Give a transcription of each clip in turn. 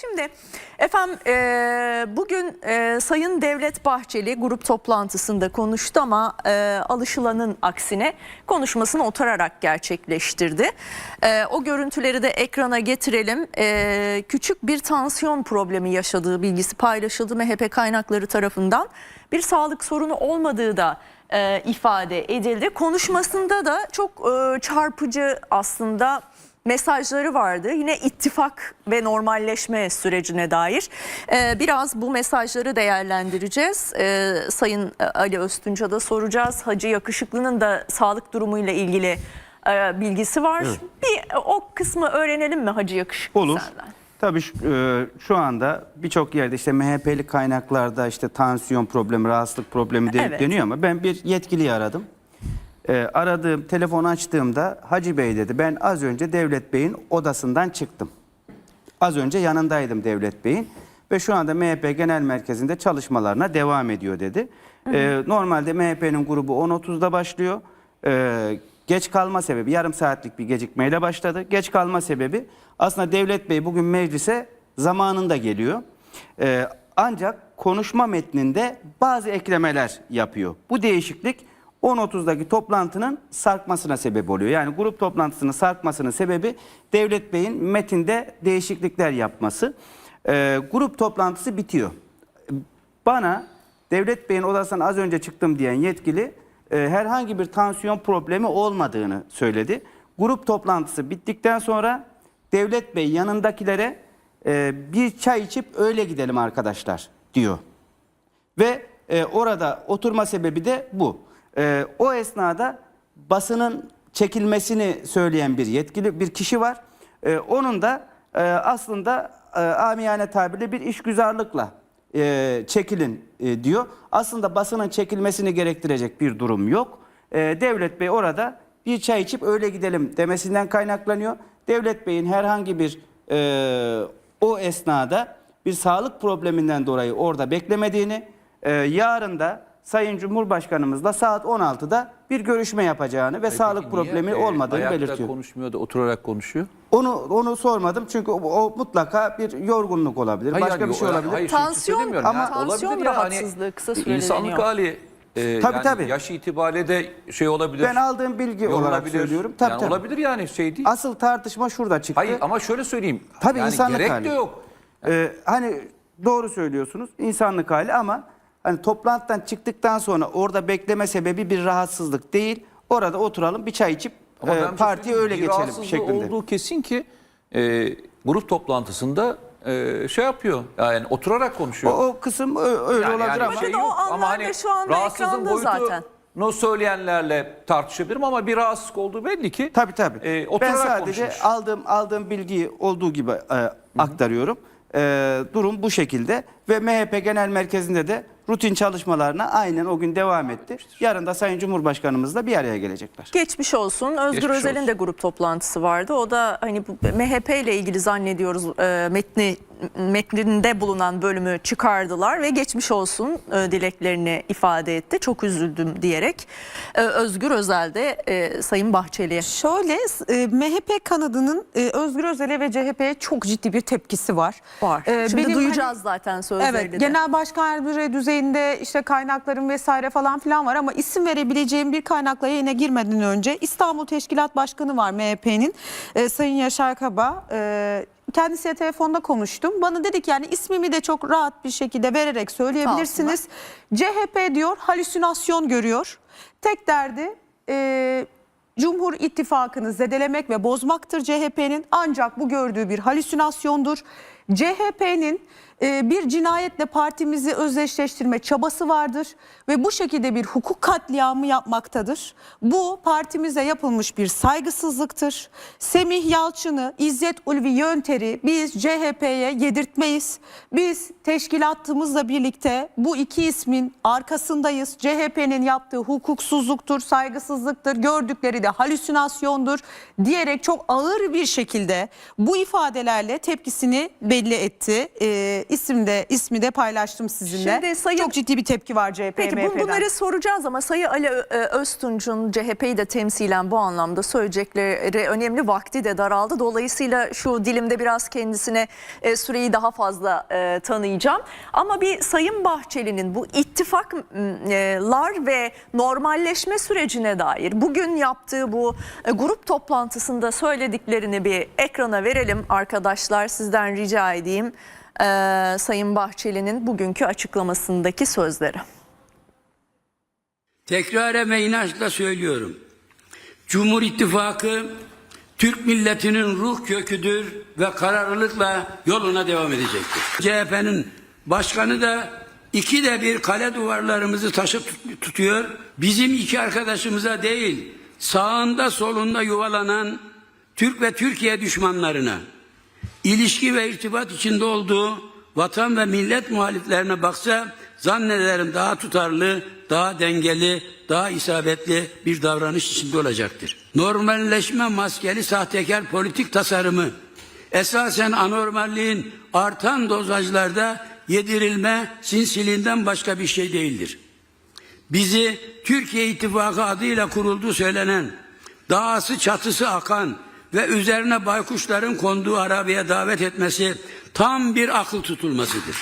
Şimdi efendim e, bugün e, Sayın Devlet Bahçeli grup toplantısında konuştu ama e, alışılanın aksine konuşmasını oturarak gerçekleştirdi. O görüntüleri de ekrana getirelim. Küçük bir tansiyon problemi yaşadığı bilgisi paylaşıldı MHP kaynakları tarafından. Bir sağlık sorunu olmadığı da ifade edildi. Konuşmasında da çok çarpıcı aslında mesajları vardı. Yine ittifak ve normalleşme sürecine dair. Ee, biraz bu mesajları değerlendireceğiz. Ee, Sayın Ali Öztunç'a da soracağız. Hacı Yakışıklı'nın da sağlık durumuyla ilgili e, bilgisi var. Bir o kısmı öğrenelim mi Hacı Yakışıklı Olur. senden? Tabii şu, e, şu anda birçok yerde işte MHP'li kaynaklarda işte tansiyon problemi, rahatsızlık problemi de, Evet. deniyor ama ben bir yetkiliyi aradım. E, aradığım, telefon açtığımda Hacı Bey dedi ben az önce Devlet Bey'in odasından çıktım. Az önce yanındaydım Devlet Bey'in ve şu anda MHP Genel Merkezi'nde çalışmalarına devam ediyor dedi. E, normalde MHP'nin grubu 10.30'da başlıyor. E, geç kalma sebebi yarım saatlik bir gecikmeyle başladı. Geç kalma sebebi aslında Devlet Bey bugün meclise zamanında geliyor. E, ancak konuşma metninde bazı eklemeler yapıyor. Bu değişiklik 10.30'daki toplantının sarkmasına sebep oluyor. Yani grup toplantısının sarkmasının sebebi Devlet Bey'in metinde değişiklikler yapması. Ee, grup toplantısı bitiyor. Bana Devlet Bey'in odasından az önce çıktım diyen yetkili e, herhangi bir tansiyon problemi olmadığını söyledi. Grup toplantısı bittikten sonra Devlet Bey yanındakilere e, bir çay içip öyle gidelim arkadaşlar diyor. Ve e, orada oturma sebebi de bu. E, o esnada basının çekilmesini söyleyen bir yetkili bir kişi var. E, onun da e, aslında e, amiyane tabirle bir işgüzarlıkla e, çekilin e, diyor. Aslında basının çekilmesini gerektirecek bir durum yok. E, Devlet Bey orada bir çay içip öyle gidelim demesinden kaynaklanıyor. Devlet Bey'in herhangi bir e, o esnada bir sağlık probleminden dolayı orada beklemediğini, e, yarın da Sayın Cumhurbaşkanımızla saat 16'da bir görüşme yapacağını ve sağlık Peki niye, problemi e, olmadığını ayakta belirtiyor. konuşmuyor da oturarak konuşuyor. Onu onu sormadım çünkü o, o mutlaka bir yorgunluk olabilir, Hayır, başka yani bir şey o- olabilir. hayır, Tansiyon- söylemiyorum. tansiyon olabilir rahatsızlığı kısa süreli İnsanlık deniyor. hali e, Tabii, yani tabii. yaş itibariyle de şey olabilir. Ben aldığım bilgi olarak yorulabilir. söylüyorum. Tabii, yani tabii. olabilir yani şey değil. Asıl tartışma şurada çıktı. Hayır ama şöyle söyleyeyim. Tabii yani insanlık gerek hali. de yok. Ee, hani doğru söylüyorsunuz insanlık hali ama hani toplantıdan çıktıktan sonra orada bekleme sebebi bir rahatsızlık değil. Orada oturalım bir çay içip Ama e, ben şey partiye öyle bir geçelim rahatsızlığı şeklinde. olduğu kesin ki e, grup toplantısında e, şey yapıyor. Yani oturarak O, konuşuyor. o kısım ö- öyle Yani- olabilir yani ama şey Bakın o yok. Ama anlar da hani şu anda rahatsızlığın ekranda zaten. boyutunu söyleyenlerle tartışabilirim ama bir rahatsızlık olduğu belli ki. Tabii tabii. e, ben oturarak sadece konuşmuş. aldığım aldığım bilgiyi olduğu gibi e, aktarıyorum. E, durum bu şekilde ve MHP Genel Merkezi'nde de rutin çalışmalarına aynen o gün devam etti. Yarın da Sayın Cumhurbaşkanımızla bir araya gelecekler. Geçmiş olsun. Özgür Geçmiş Özel'in olsun. de grup toplantısı vardı. O da hani bu MHP ile ilgili zannediyoruz e, metni metninde bulunan bölümü çıkardılar ve geçmiş olsun e, dileklerini ifade etti. Çok üzüldüm diyerek. E, Özgür Özel de e, Sayın Bahçeli'ye Şöyle e, MHP kanadının e, Özgür Özel'e ve CHP'ye çok ciddi bir tepkisi var. var. E, Şimdi benim duyacağız hani- zaten sözlerini Evet, de. genel başkan yardımcıları düzeyinde işte kaynakların vesaire falan filan var ama isim verebileceğim bir kaynakla yayına girmeden önce İstanbul Teşkilat Başkanı var MHP'nin e, Sayın Yaşar Kaba. E, kendisiyle telefonda konuştum. Bana dedi ki yani ismimi de çok rahat bir şekilde vererek söyleyebilirsiniz. CHP diyor halüsinasyon görüyor. Tek derdi e, Cumhur İttifakı'nı zedelemek ve bozmaktır CHP'nin ancak bu gördüğü bir halüsinasyondur. CHP'nin e, bir cinayetle partimizi özdeşleştirme çabası vardır ve bu şekilde bir hukuk katliamı yapmaktadır. Bu partimize yapılmış bir saygısızlıktır. Semih Yalçın'ı, İzzet Ulvi Yönter'i biz CHP'ye yedirtmeyiz. Biz teşkilatımızla birlikte bu iki ismin arkasındayız. CHP'nin yaptığı hukuksuzluktur, saygısızlıktır, gördükleri de halüsinasyondur diyerek çok ağır bir şekilde bu ifadelerle tepkisini belirtti. Belli etti. E, isim de ismi de paylaştım sizinle. Şimdi sayın- Çok ciddi bir tepki var CHP Peki MHP'den. bunları soracağız ama Sayı Ali Ö- e, Öztunç'un CHP'yi de temsilen bu anlamda söyleyecekleri önemli vakti de daraldı. Dolayısıyla şu dilimde biraz kendisine e, süreyi daha fazla e, tanıyacağım. Ama bir Sayın Bahçeli'nin bu ittifaklar ve normalleşme sürecine dair bugün yaptığı bu e, grup toplantısında söylediklerini bir ekrana verelim arkadaşlar. Sizden rica edeyim e, Sayın Bahçeli'nin bugünkü açıklamasındaki sözleri. Tekrar ve inançla söylüyorum. Cumhur İttifakı Türk milletinin ruh köküdür ve kararlılıkla yoluna devam edecektir. CHP'nin başkanı da iki de bir kale duvarlarımızı taşı tut- tutuyor. Bizim iki arkadaşımıza değil, sağında solunda yuvalanan Türk ve Türkiye düşmanlarına, ilişki ve irtibat içinde olduğu vatan ve millet muhaliflerine baksa zannederim daha tutarlı, daha dengeli, daha isabetli bir davranış içinde olacaktır. Normalleşme maskeli sahtekar politik tasarımı esasen anormalliğin artan dozajlarda yedirilme sinsiliğinden başka bir şey değildir. Bizi Türkiye İttifakı adıyla kuruldu söylenen, dağısı çatısı akan ve üzerine baykuşların konduğu arabaya davet etmesi tam bir akıl tutulmasıdır.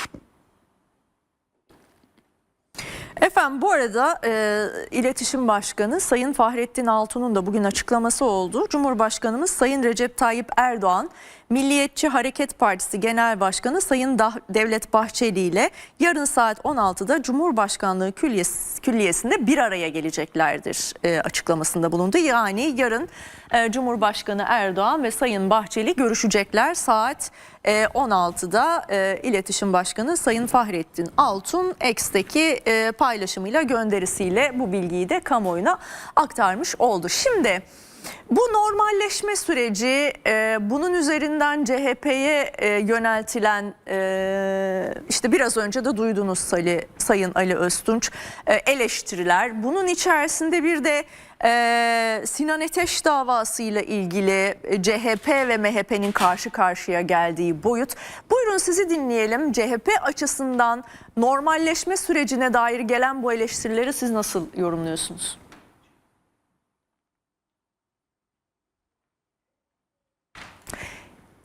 Efendim bu arada e, İletişim Başkanı Sayın Fahrettin Altun'un da bugün açıklaması oldu. Cumhurbaşkanımız Sayın Recep Tayyip Erdoğan, Milliyetçi Hareket Partisi Genel Başkanı Sayın Devlet Bahçeli ile yarın saat 16'da Cumhurbaşkanlığı Külliyesi, Külliyesi'nde bir araya geleceklerdir e, açıklamasında bulundu. Yani yarın Cumhurbaşkanı Erdoğan ve Sayın Bahçeli görüşecekler saat e, 16'da e, İletişim Başkanı Sayın Fahrettin Altun X'teki e, paylaşımıyla gönderisiyle bu bilgiyi de kamuoyuna aktarmış oldu. Şimdi bu normalleşme süreci e, bunun üzerinden CHP'ye e, yöneltilen e, işte biraz önce de duydunuz Sayın Ali Öztunç e, eleştiriler. Bunun içerisinde bir de e, Sinan Ateş davasıyla ilgili e, CHP ve MHP'nin karşı karşıya geldiği boyut. Buyurun sizi dinleyelim. CHP açısından normalleşme sürecine dair gelen bu eleştirileri siz nasıl yorumluyorsunuz?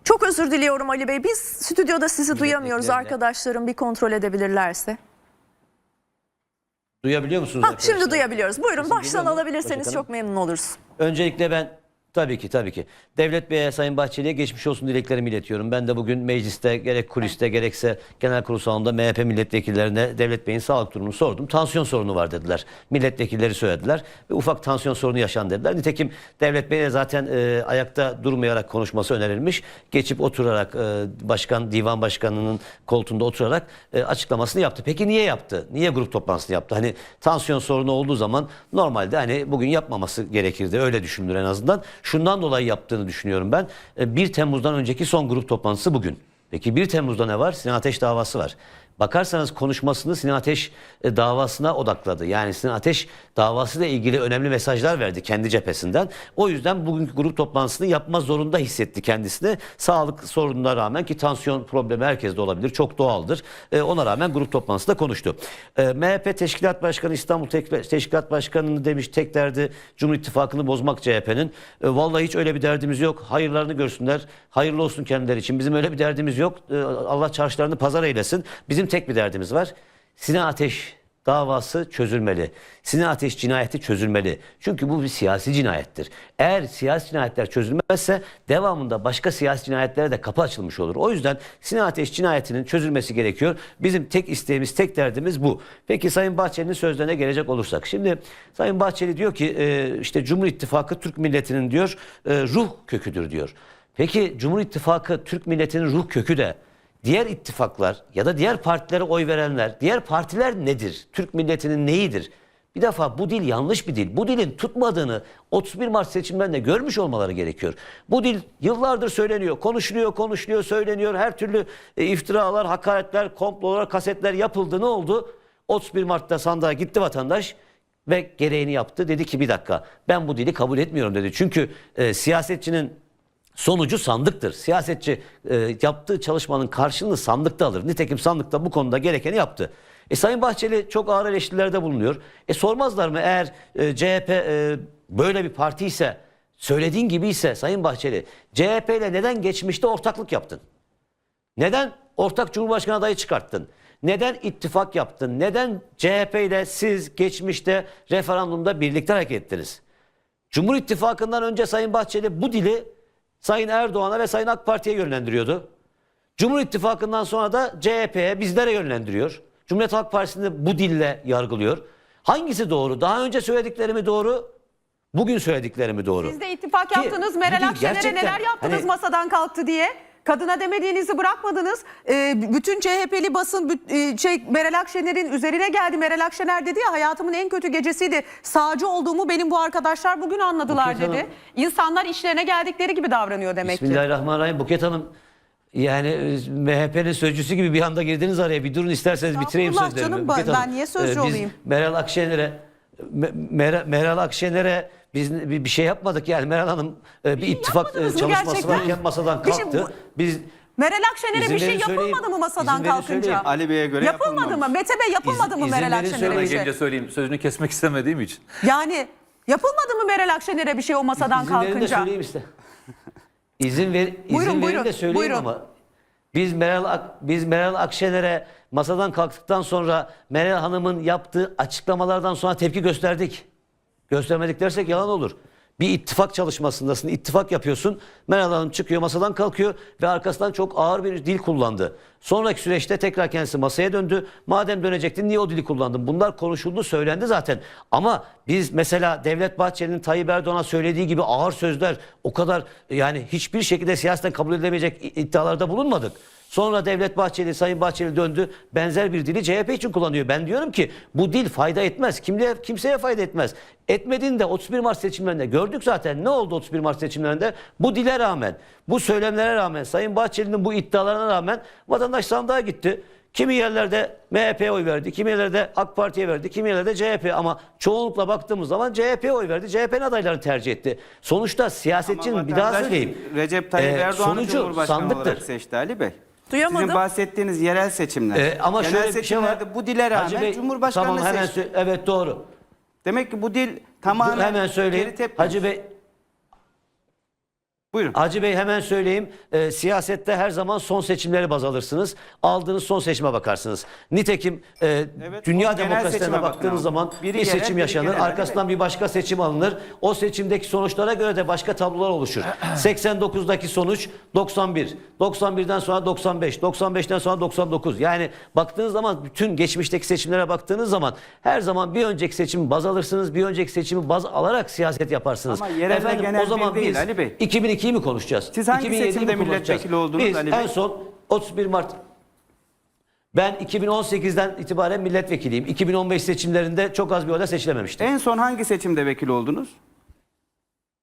Çok özür diliyorum Ali Bey. Biz stüdyoda sizi duyamıyoruz. Arkadaşlarım bir kontrol edebilirlerse. Duyabiliyor musunuz? Ha, arkadaşlar? şimdi duyabiliyoruz. Buyurun Sesim baştan mu? alabilirseniz çok memnun oluruz. Öncelikle ben tabii ki tabii ki Devlet Bey'e Sayın Bahçeli'ye geçmiş olsun dileklerimi iletiyorum. Ben de bugün mecliste gerek kuliste gerekse genel kurul salonunda MHP milletvekillerine Devlet Bey'in sağlık durumunu sordum. Tansiyon sorunu var dediler. Milletvekilleri söylediler ve ufak tansiyon sorunu yaşan dediler. Nitekim Devlet Bey'e zaten e, ayakta durmayarak konuşması önerilmiş. Geçip oturarak e, başkan divan başkanının koltuğunda oturarak e, açıklamasını yaptı. Peki niye yaptı? Niye grup toplantısını yaptı? Hani tansiyon sorunu olduğu zaman normalde hani bugün yapmaması gerekirdi. Öyle düşünülür en azından. Şundan dolayı yaptığını düşünüyorum ben. E, 1 Temmuz'dan önceki son grup toplantısı bugün. Peki 1 Temmuz'da ne var? Sinan Ateş davası var. Bakarsanız konuşmasını Sinan Ateş e, davasına odakladı. Yani Sinan Ateş davasıyla ilgili önemli mesajlar verdi kendi cephesinden. O yüzden bugünkü grup toplantısını yapma zorunda hissetti kendisini. Sağlık sorununa rağmen ki tansiyon problemi herkeste olabilir. Çok doğaldır. E, ona rağmen grup toplantısında konuştu. E, MHP Teşkilat Başkanı İstanbul Teşkilat Başkanı'nı demiş tek derdi Cumhur İttifakı'nı bozmak CHP'nin. E, vallahi hiç öyle bir derdimiz yok. Hayırlarını görsünler. Hayırlı olsun kendileri için. Bizim öyle bir derdimiz. E, Allah çarşılarını pazar eylesin. Bizim tek bir derdimiz var. Sinan Ateş davası çözülmeli. Sinan Ateş cinayeti çözülmeli. Çünkü bu bir siyasi cinayettir. Eğer siyasi cinayetler çözülmezse devamında başka siyasi cinayetlere de kapı açılmış olur. O yüzden Sinan Ateş cinayetinin çözülmesi gerekiyor. Bizim tek isteğimiz, tek derdimiz bu. Peki Sayın Bahçeli'nin sözlerine gelecek olursak. Şimdi Sayın Bahçeli diyor ki e, işte Cumhur İttifakı Türk milletinin diyor e, ruh köküdür diyor. Peki Cumhur İttifakı Türk milletinin ruh kökü de Diğer ittifaklar ya da diğer partilere oy verenler, diğer partiler nedir? Türk milletinin neyidir? Bir defa bu dil yanlış bir dil. Bu dilin tutmadığını 31 Mart seçimlerinde görmüş olmaları gerekiyor. Bu dil yıllardır söyleniyor, konuşuluyor, konuşuluyor, söyleniyor. Her türlü e, iftiralar, hakaretler, komplolar, kasetler yapıldı. Ne oldu? 31 Mart'ta sandığa gitti vatandaş ve gereğini yaptı. Dedi ki bir dakika ben bu dili kabul etmiyorum dedi. Çünkü e, siyasetçinin Sonucu sandıktır. Siyasetçi e, yaptığı çalışmanın karşılığını sandıkta alır. Nitekim sandıkta bu konuda gerekeni yaptı. E, Sayın Bahçeli çok ağır eleştirilerde bulunuyor. E sormazlar mı eğer e, CHP e, böyle bir parti ise söylediğin gibi ise Sayın Bahçeli CHP ile neden geçmişte ortaklık yaptın? Neden ortak Cumhurbaşkanı adayı çıkarttın? Neden ittifak yaptın? Neden CHP ile siz geçmişte referandumda birlikte hareket ettiniz? Cumhur İttifakı'ndan önce Sayın Bahçeli bu dili Sayın Erdoğan'a ve Sayın AK Parti'ye yönlendiriyordu. Cumhur İttifakı'ndan sonra da CHP'ye bizlere yönlendiriyor. Cumhuriyet Halk Partisi'ni bu dille yargılıyor. Hangisi doğru? Daha önce söyledikleri mi doğru? Bugün söyledikleri mi doğru? Siz de ittifak Ki yaptınız. Meral Akşener'e neler yaptınız Hani- masadan kalktı diye. Kadına demediğinizi bırakmadınız. Ee, bütün CHP'li basın büt- e, şey Meral Akşener'in üzerine geldi. Meral Akşener dedi ya hayatımın en kötü gecesiydi. Sağcı olduğumu benim bu arkadaşlar bugün anladılar Buket dedi. Hanım- İnsanlar işlerine geldikleri gibi davranıyor demek ki. Bismillahirrahmanirrahim. Buket Hanım yani e, MHP'nin sözcüsü gibi bir anda girdiniz araya. Bir durun isterseniz bitireyim sözlerimi. canım, Buket ben Hanım, niye sözcü biz olayım? Meral Akşener'e Me- Meral, Meral Akşener'e biz bir şey yapmadık yani Meral Hanım e, bir, ittifak e, yapmadınız mı çalışması gerçekten? varken masadan Bir şey- kalktı. Biz Meral Akşener'e İzin bir şey verin söyleyeyim. yapılmadı mı masadan İzin verin kalkınca? söyleyeyim. Ali Bey'e göre Yapılmadı mı? yapılmamış. Mete Bey yapılmadı mı İzin- Meral verin Akşener'e bir söyleyeyim. şey? Gelince söyleyeyim sözünü kesmek istemediğim için. Yani yapılmadı mı Meral Akşener'e bir şey o masadan İzin verin de kalkınca? söyleyeyim işte. İzin ver izin Buyurun, verin buyurun, de söyleyeyim buyurun. ama biz Meral Ak- biz Meral Akşener'e masadan kalktıktan sonra Meral Hanım'ın yaptığı açıklamalardan sonra tepki gösterdik. Göstermedik dersek yalan olur. Bir ittifak çalışmasındasın, ittifak yapıyorsun. Meral Hanım çıkıyor, masadan kalkıyor ve arkasından çok ağır bir dil kullandı. Sonraki süreçte tekrar kendisi masaya döndü. Madem dönecektin niye o dili kullandın? Bunlar konuşuldu, söylendi zaten. Ama biz mesela Devlet Bahçeli'nin Tayyip Erdoğan'a söylediği gibi ağır sözler o kadar yani hiçbir şekilde siyasetten kabul edilemeyecek iddialarda bulunmadık. Sonra Devlet Bahçeli, Sayın Bahçeli döndü. Benzer bir dili CHP için kullanıyor. Ben diyorum ki bu dil fayda etmez. Kimle, kimseye fayda etmez. Etmediğinde 31 Mart seçimlerinde gördük zaten. Ne oldu 31 Mart seçimlerinde? Bu dile rağmen, bu söylemlere rağmen, Sayın Bahçeli'nin bu iddialarına rağmen vatandaş sandığa gitti. Kimi yerlerde MHP'ye oy verdi, kimi yerlerde AK Parti'ye verdi, kimi yerlerde CHP ama çoğunlukla baktığımız zaman CHP'ye oy verdi. CHP'nin adaylarını tercih etti. Sonuçta siyasetçinin bir daha söyleyeyim. Recep Tayyip Ee, Erdoğan'ı sonucu Cumhurbaşkanı sandıktır. olarak seçti Ali Bey. Duyamadım. Sizin bahsettiğiniz yerel seçimler. Ee, ama Genel şöyle bir şey var. seçimlerde bu dile rağmen Hacı Bey, Cumhurbaşkanlığı tamam, hemen seçti. sö- Evet doğru. Demek ki bu dil tamamen hemen söyleyeyim. geri tepki. Hacı Bey Buyurun. Hacı Bey hemen söyleyeyim. Ee, siyasette her zaman son seçimleri baz alırsınız. Aldığınız son seçime bakarsınız. Nitekim e, Evet, dünya demokrasilerine baktığınız ama. zaman Biri bir seçim biri yaşanır. genel, Arkasından bir başka seçim alınır. O seçimdeki sonuçlara göre de başka tablolar oluşur. 89'daki sonuç 91. 91'den sonra 95. 95'ten sonra 99. Yani baktığınız zaman bütün geçmişteki seçimlere baktığınız zaman her zaman bir önceki seçimi baz alırsınız. Bir önceki seçimi baz alarak siyaset yaparsınız. Ama yerel genel o zaman bir değil biz Ali Bey. 2002'yi mi konuşacağız? Siz hangi 2007'yi mi seçimde konuşacağız? milletvekili oldunuz Biz Ali Bey? en son 31 Mart ben 2018'den itibaren milletvekiliyim. 2015 seçimlerinde çok az bir oyla seçilememiştim. En son hangi seçimde vekil oldunuz?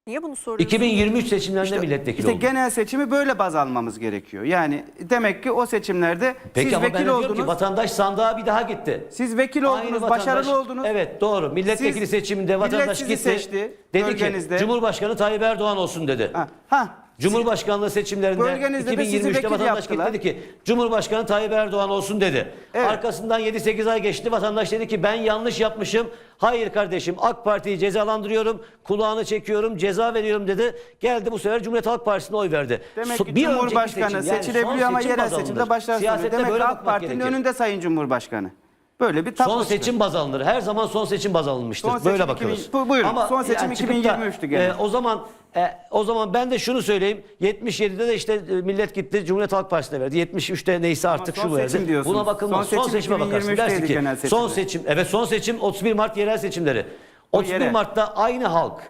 Niye bunu soruyorsun? 2023 seçimlerinde milletvekili İşte oldum. genel seçimi böyle baz almamız gerekiyor. Yani demek ki o seçimlerde Peki siz vekil oldunuz. ki vatandaş sandığa bir daha gitti. Siz vekil Aynı oldunuz, vatandaş- başarılı oldunuz. Evet doğru. Milletvekili Siz- seçiminde millet vatandaş sizi gitti. seçti, dedi bölgenizde. ki Cumhurbaşkanı Tayyip Erdoğan olsun dedi. Ha, ha. Cumhurbaşkanlığı seçimlerinde Bölgenizde de sizi 2023'te vekil vatandaş gitti yaptılar. dedi ki Cumhurbaşkanı Tayyip Erdoğan olsun dedi. Evet. Arkasından 7-8 ay geçti vatandaş dedi ki ben yanlış yapmışım. Hayır kardeşim AK Parti'yi cezalandırıyorum. Kulağını çekiyorum ceza veriyorum dedi. Geldi bu sefer Cumhuriyet Halk Partisi'ne oy verdi. Demek So- ki bir önceki Cumhurbaşkanı seçim, yani seçilebiliyor ama seçim yerel seçimde başarısız. Siyasette Demek böyle ki AK bakmak Parti'nin gerekir. önünde Sayın Cumhurbaşkanı. Böyle bir Son seçim baz alınır. Her zaman son seçim baz alınmıştır. Son seçim Böyle 2000 bakıyoruz. Bu- buyurun. Son seçim çıkıp da, 2023'tü gene. e, o zaman e, o zaman ben de şunu söyleyeyim. 77'de de işte e, millet gitti Cumhuriyet Halk Partisi'ne verdi. 73'te neyse artık son şu verdi. seçim diyorsunuz. Buna bakılmaz. Son Son, seçim seçime bakarsın. 2023'teydi Dersin ki son seçimde. seçim. Evet son seçim 31 Mart yerel seçimleri. 31 yerel. Mart'ta aynı halk,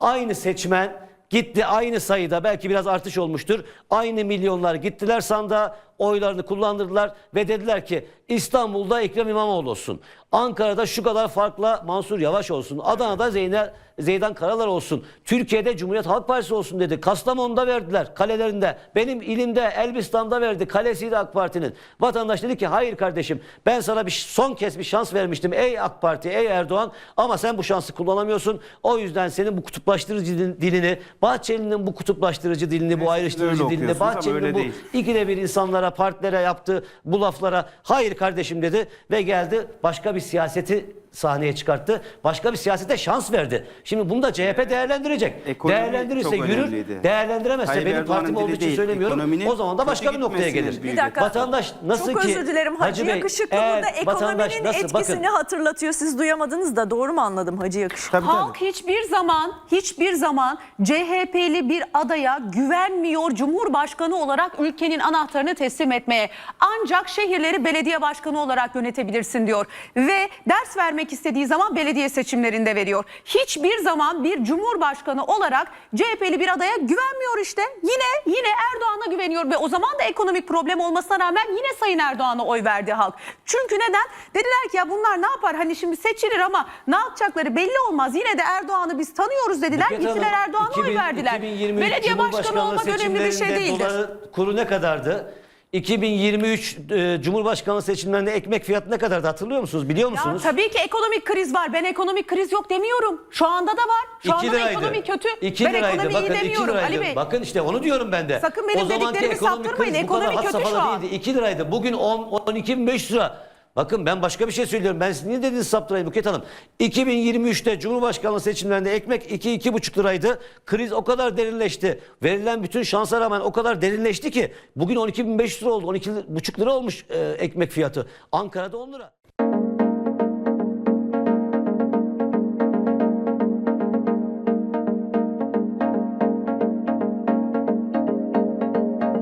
aynı seçmen gitti aynı sayıda belki biraz artış olmuştur. Aynı milyonlar gittiler sandığa. Oylarını kullandırdılar ve dediler ki İstanbul'da Ekrem İmamoğlu olsun. Ankara'da şu kadar farkla Mansur Yavaş olsun. Adana'da Zeynep Zeydan Karalar olsun. Türkiye'de Cumhuriyet Halk Partisi olsun dedi. Kastamonu'da verdiler kalelerinde. Benim ilimde Elbistan'da verdi. Kalesiydi AK Parti'nin. Vatandaş dedi ki hayır kardeşim ben sana bir son kez bir şans vermiştim. Ey AK Parti, ey Erdoğan ama sen bu şansı kullanamıyorsun. O yüzden senin bu kutuplaştırıcı dilin- dilini, Bahçeli'nin bu kutuplaştırıcı dilini, bu ayrıştırıcı dilini, Bahçeli'nin bu ikide bir insanlara, partilere yaptığı bu laflara hayır kardeşim dedi ve geldi başka bir siyaseti sahneye çıkarttı. Başka bir siyasete şans verdi. Şimdi bunu da CHP değerlendirecek. Ekonomi Değerlendirirse çok yürür, önemliydi. değerlendiremezse Tayyip benim Erdoğan'ın partim dili olduğu için değil, söylemiyorum. ekonominin O zaman da başka kötü bir noktaya gitmesinin gelir. Bir dakika. Vatandaş nasıl Çok ki özür dilerim Hacı, Bey, Yakışıklı eğer burada vatandaş ekonominin nasıl- etkisini bakın, hatırlatıyor. Siz duyamadınız da doğru mu anladım Hacı Yakışıklı? Tabii, tabii. Halk hiçbir zaman hiçbir zaman CHP'li bir adaya güvenmiyor Cumhurbaşkanı olarak ülkenin anahtarını teslim etmeye. Ancak şehirleri belediye başkanı olarak yönetebilirsin diyor. Ve ders vermek istediği zaman belediye seçimlerinde veriyor. Hiçbir zaman bir Cumhurbaşkanı olarak CHP'li bir adaya güvenmiyor işte. Yine yine Erdoğan'a güveniyor ve o zaman da ekonomik problem olmasına rağmen yine Sayın Erdoğan'a oy verdi halk. Çünkü neden? Dediler ki ya bunlar ne yapar? Hani şimdi seçilir ama ne yapacakları belli olmaz. Yine de Erdoğan'ı biz tanıyoruz dediler. Buket Gittiler Hanım, Erdoğan'a oy 2000 verdiler. 2023 Belediye başkanı olmak önemli bir şey değildir. Doların kuru ne kadardı? 2023 e, Cumhurbaşkanlığı seçimlerinde ekmek fiyatı ne kadardı hatırlıyor musunuz? Biliyor Ya musunuz? tabii ki ekonomik kriz var. Ben ekonomik kriz yok demiyorum. Şu anda da var. Şu 2 anda da liraydı. ekonomi kötü. 2 ben liraydı. ekonomi Bakın iyi 2 demiyorum liraydı. Ali Bey. Bakın işte onu diyorum ben de. Sakın benim o zamanki dediklerimi ekonomik saptırmayın. kriz bu kadar Ekonomi had kötü şu safhada an. değildi. 2 liraydı. Bugün 10 12.500 lira. Bakın ben başka bir şey söylüyorum. Ben siz niye dediniz saptırayım Buket Hanım? 2023'te Cumhurbaşkanlığı seçimlerinde ekmek 2-2,5 liraydı. Kriz o kadar derinleşti. Verilen bütün şansa rağmen o kadar derinleşti ki bugün 12.500 lira oldu. 12,5 lira olmuş e, ekmek fiyatı. Ankara'da 10 lira.